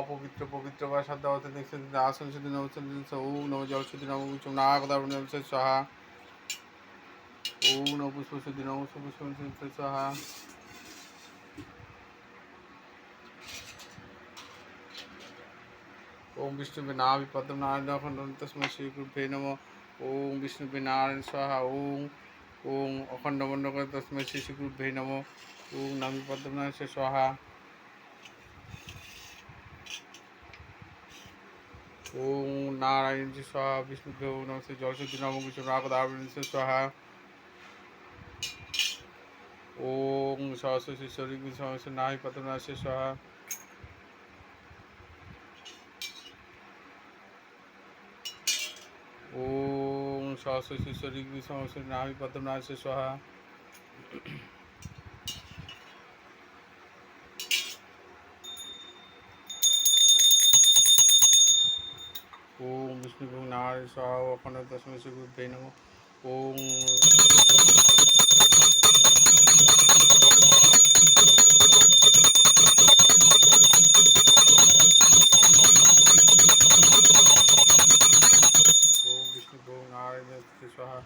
অপবিত্র পবিত্র বা সাধ্য আসন সতী নম সতী সৌ নম ওম বিষ্ণুবে না বিপদ নারায়ণ অখণ্ড নম। ওম বিষ্ণুবে নারায়ণ সহা। ওম ওম অখণ্ড মণ্ডক তসম শ্রী শ্রীগুরুভে নম। ওম নাম বিপদ নারায়ণ ओम नारायण जी स्वाहा, विष्णु नम से जल से नमो विष्णु से स्वाहा। ओम सरस्वती स्वरूप से श्री ना से स्वाहा। ओम सरस्वती स्वरूप से पत्र पतनाथ से स्वाहा। ॐ विष्णुभुं नारायण स्वाहा अपनत तस्मै श्रीगुरुभ्यै नमः। ॐ ॐ ओम नारायण स्वाहा।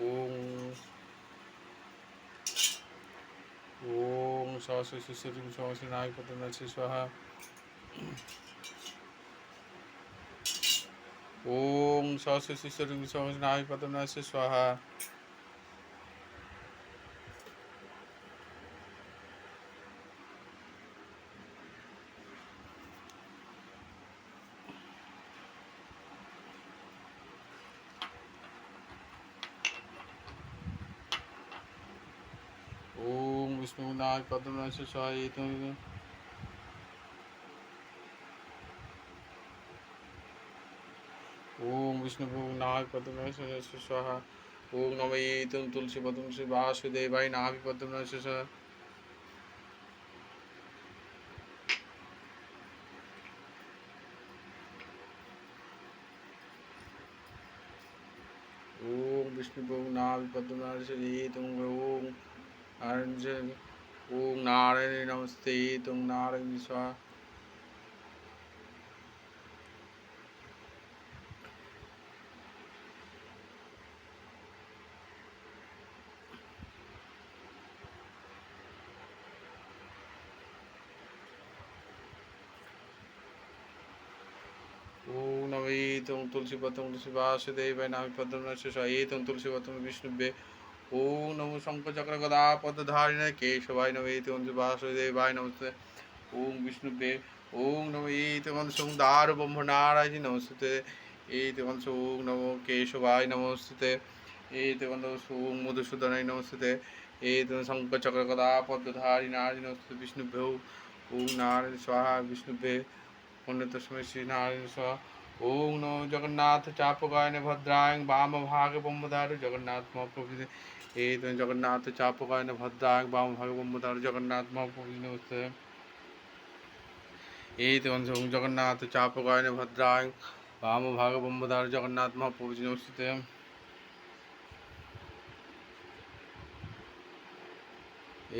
ॐ ॐ सरस्वती सरस्वती स्वाहा श्री नायक स्वाहा। ॐ सहस्रशिष्य पदमनास्य स्वाहा ॐ विष्णुनाय पदमनास्य स्वाहा ओम विष्णुभुवं नागपद्मय स्वाहा। ॐ नवयीतं तुलसीपदं श्री वासुदेवाय नाभिपदं पद्म स्वाहा ओम विष्णुभोग नाभिपद्मश्री तुम ओम नारायण ओम नारायण नमस्ते तुम नारायण स्वाहा। নম এইতম তুলসী পদ্ম তুলসী বাসুদেবায় নামি পদ্মনাশ এইতম তুলসী পদ্ম বিষ্ণুবে ওম নম শঙ্কর চক্র গদা পদ্মধারিণ কেশবায় নম এইতম বাসুদেবায় নমস্তে ওম বিষ্ণুবে ওম নম এইতম সুন্দর ব্রহ্ম নারায়ণ নমস্তে এইতম ওম নম কেশবায় নমস্তে এইতম ওম মধুসূদনায় নমস্তে ওং নম জগন্নাথ চাপগায়নে ভদ্রায়ং বাম ভাগে ব্রহ্মদার জগন্নাথ মহাপ্রভৃতি। এই জগন্নাথ চাপগায়নে ভদ্রায়ং বাম ভাগে ব্রহ্মদার জগন্নাথ মহাপ্রভৃতি নমস্তে। এই ওং জগন্নাথ চাপগায়নে ভদ্রায়ং বাম ভাগে ব্রহ্মদার জগন্নাথ মহাপ্রভৃতি নমস্তে।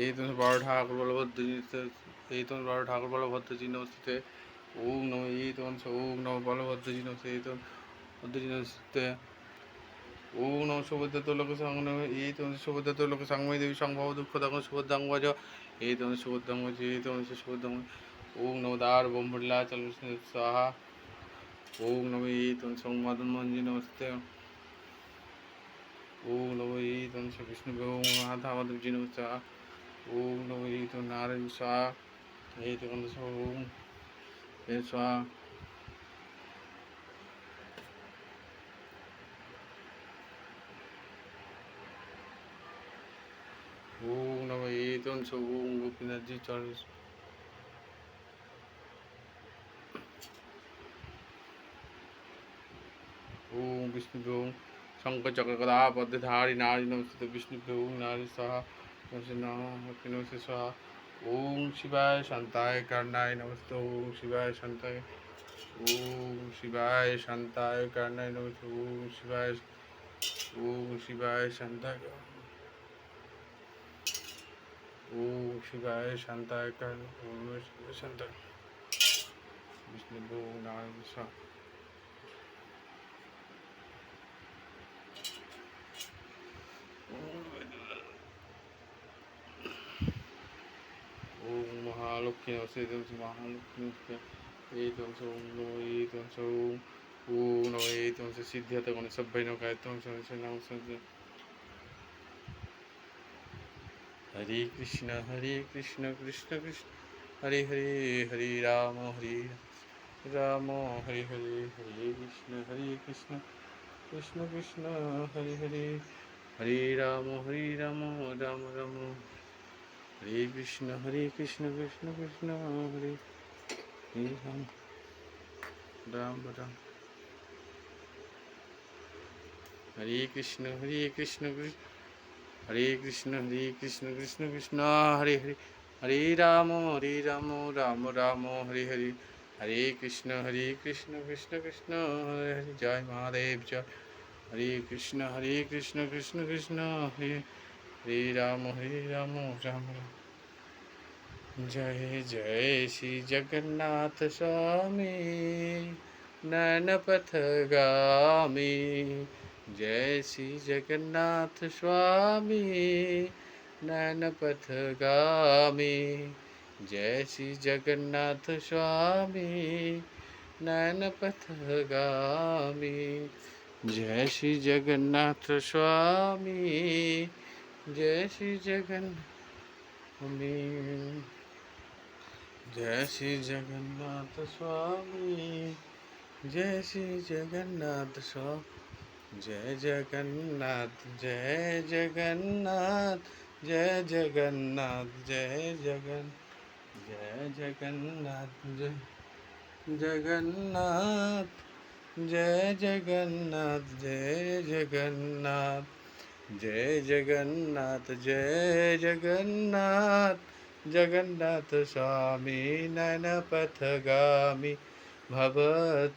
এই তোমার বারো ঠাকুর বলভদ্র এই তুমি বড় ঠাকুর বলভদ্র চিহ্ন অবস্থিতে ওং নম এই তন ওং নম বলভদ্রজিন সেই তন ভদ্রজিন ওম নম সুভদ্রত লোক সাংন এই তন সুভদ্রত লোক সাংময় দেবী সংভব দুঃখ তখন সুভদ্রাং ভজ এই তন সুভদ্রাং ভজ এই তন ওম ওং নম দার ব্রহ্মলা চল সাহা ওম নম এই তন সংমাদন মঞ্জি নমস্তে, ওম নম এই তন বিষ্ণু ওং মাধা মাধবজি নমস্তে ওং নম এই নারায়ণ সাহা এই তন ওং पेशवा ओम नमः एकदम विष्णुभ्यो नारी नमस्ते विष्णुभ्यो नारी स्वाहा नमस्ते नमस्ते स्वाहा ओम शिवाय शांताय करणाय नमस्ते। ओम शिवाय शांताय। ओम शिवाय शांताय करणाय नमस्ते। ओम शिवाय ओम शिवाय शांताय ओम शिवाय शांताय कर्ण ओम शिवाय शांताय। विष्णु नारायण स्वाहा ओम महालक्ष्मी नमस्ते तुम महालक्ष्मी नमस्ते ए तुम से ओम नमो ए तुम से ओम ओम नमो ए तुम से सिद्धियत गण सबै नकाय तुम से नाम से हरे कृष्ण हरे कृष्ण कृष्ण कृष्ण हरे हरे हरे राम हरे राम हरे हरे हरे कृष्ण हरे कृष्ण कृष्ण कृष्ण हरे हरे हरे राम हरे राम राम राम হরে কৃষ্ণ হরে কৃষ্ণ কৃষ্ণ কৃষ্ণ হরে হরে রাম রাম রাম হরে কৃষ্ণ হরে কৃষ্ণ হরে কৃষ্ণ হরে কৃষ্ণ কৃষ্ণ কৃষ্ণ হরে হরে হরে রাম হরে রাম রাম রাম হরে হরে হরে কৃষ্ণ হরে কৃষ্ণ কৃষ্ণ কৃষ্ণ হরে হরে জয় মহাদেব জয় হরে কৃষ্ণ হরে কৃষ্ণ কৃষ্ণ কৃষ্ণ হরে हरे राम हरे राम राम राम जय जय श्री जगन्नाथ स्वामी नैन पथगामी जय श्री जगन्नाथ स्वामी नैन पथगामी जय श्री जगन्नाथ स्वामी नैन पथगामी जय श्री जगन्नाथ स्वामी जय श्री जगन्नाथ जय श्री जगन्नाथ स्वामी जय श्री जगन्नाथ स्वामी। जय जगन्नाथ जय जगन्नाथ जय जगन्नाथ, जय जगन, जय जगन्नाथ जय जगन्नाथ जय जगन्नाथ जय जगन्नाथ। जय जगन्नाथ जय जगन्नाथ जगन्नाथ स्वामी नयनपथगामी भव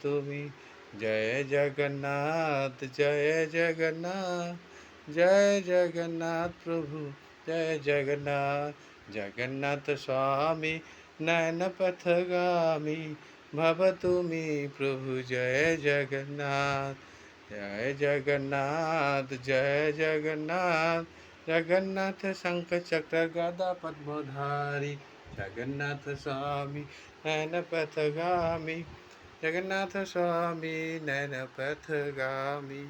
तुमि जय जगन्नाथ जय जगन्नाथ जय जगन्नाथ प्रभु, जय जगन्नाथ जगन्नाथ स्वामी नयनपथगामी भव तुमि प्रभु, जय जगन्नाथ। जय जगन्नाथ जय जगन्नाथ। जगन्नाथ शंख चक्र गदा पद्मधारी। जगन्नाथ स्वामी नैन पथगामी जगन्नाथ स्वामी नैन पथगामी